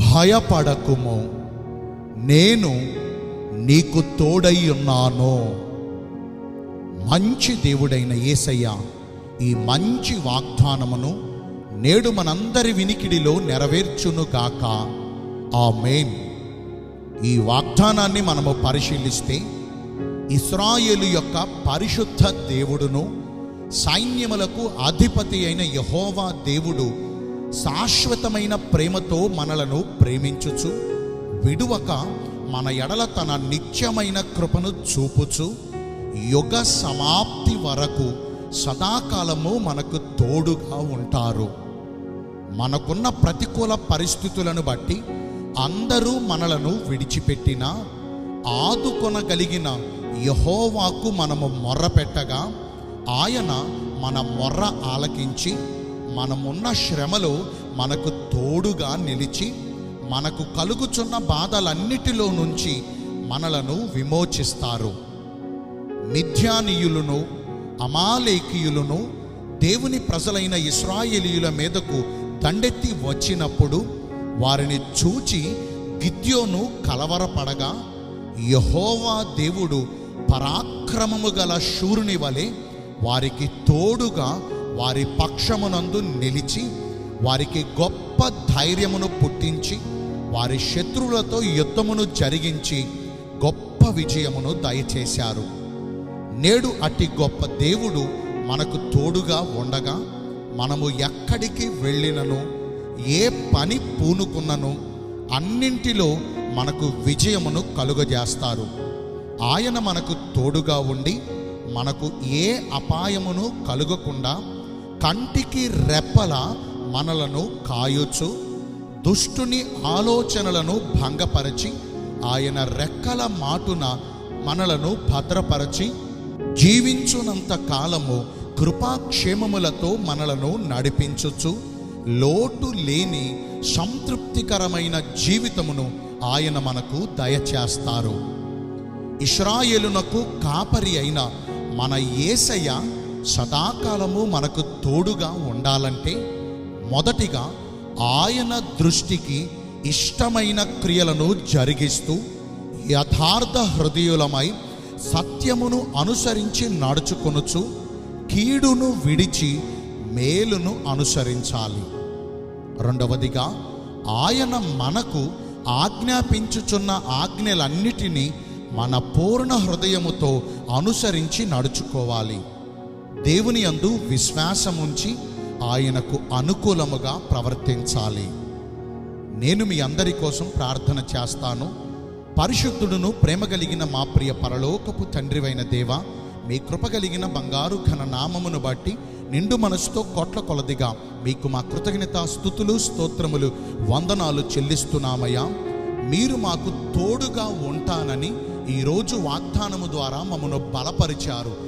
భయపడకుము. నేను నీకు తోడై ఉన్నాను. మంచి దేవుడైన యేసయ్య ఈ మంచి వాగ్దానమును నేడు మనందరి వినికిడిలో నెరవేర్చునుగాక మెయిన్ ఈ వాగ్దానాన్ని మనము పరిశీలిస్తే ఇస్రాయేలు యొక్క పరిశుద్ధ దేవుడును సైన్యములకు అధిపతి అయిన యహోవా దేవుడు శాశ్వతమైన ప్రేమతో మనలను ప్రేమించుచు విడువక మన ఎడల తన నిత్యమైన కృపను చూపుచు యుగ సమాప్తి వరకు సదాకాలము మనకు తోడుగా ఉంటారు. మనకున్న ప్రతికూల పరిస్థితులను బట్టి అందరూ మనలను విడిచిపెట్టినా ఆదుకొనగలిగిన యహోవాకు మనము మొర్ర పెట్టగా ఆయన మన మొర్ర ఆలకించి మనమున్న శ్రమలో మనకు తోడుగా నిలిచి మనకు కలుగుచున్న బాధలన్నిటిలో నుంచి మనలను విమోచిస్తారు. మిథ్యానీయులను అమాలేకీయులను దేవుని ప్రజలైన ఇస్రాయేలీయుల మీదకు దండెత్తి వచ్చినప్పుడు వారిని చూచి గిద్యోను కలవరపడగా యహోవా దేవుడు పరాక్రమము గల శూరుని వలె వారికి తోడుగా వారి పక్షమునందు నిలిచి వారికి గొప్ప ధైర్యమును పుట్టించి వారి శత్రువులతో యుద్ధమును జరిగించి గొప్ప విజయమును దయచేశారు. నేడు అట్టి గొప్ప దేవుడు మనకు తోడుగా ఉండగా మనము ఎక్కడికి వెళ్ళినను ఏ పని పూనుకున్నను అన్నింటిలో మనకు విజయమును కలుగజేస్తారు. ఆయన మనకు తోడుగా ఉండి మనకు ఏ అపాయమును కలుగకుండా కంటికి రెప్పల మనలను కాయొచ్చు దుష్టుని ఆలోచనలను భంగపరచి ఆయన రెక్కల మాటున మనలను భద్రపరచి జీవించునంత కాలము కృపాక్షేమములతో మనలను నడిపించుచు లోటు లేని సంతృప్తికరమైన జీవితమును ఆయన మనకు దయచేస్తారు. ఇస్రాయేలునకు కాపరి అయిన మన యేసయ్య సదాకాలము మనకు తోడుగా ఉండాలంటే మొదటిగా ఆయన దృష్టికి ఇష్టమైన క్రియలను జరిగిస్తూ యథార్థ హృదయులమై సత్యమును అనుసరించి నడుచుకొనుచు కీడును విడిచి మేలును అనుసరించాలి. రెండవదిగా ఆయన మనకు ఆజ్ఞాపించుచున్న ఆజ్ఞలన్నిటినీ మన పూర్ణ హృదయముతో అనుసరించి నడుచుకోవాలి. దేవుని అందు విశ్వాసముంచి ఆయనకు అనుకూలముగా ప్రవర్తించాలి. నేను మీ అందరి కోసం ప్రార్థన చేస్తాను. పరిశుద్ధుడును ప్రేమ కలిగిన మా ప్రియ పరలోకపు తండ్రివైన దేవ మీ కృప కలిగిన బంగారు ఘన నామమును బట్టి నిండు మనసుతో కోట్ల కొలదిగా మీకు మా కృతజ్ఞత స్థుతులు స్తోత్రములు వందనాలు చెల్లిస్తున్నామయ్యా. మీరు మాకు తోడుగా ఉంటానని ఈరోజు వాగ్దానము ద్వారా మమ్మను బలపరిచారు.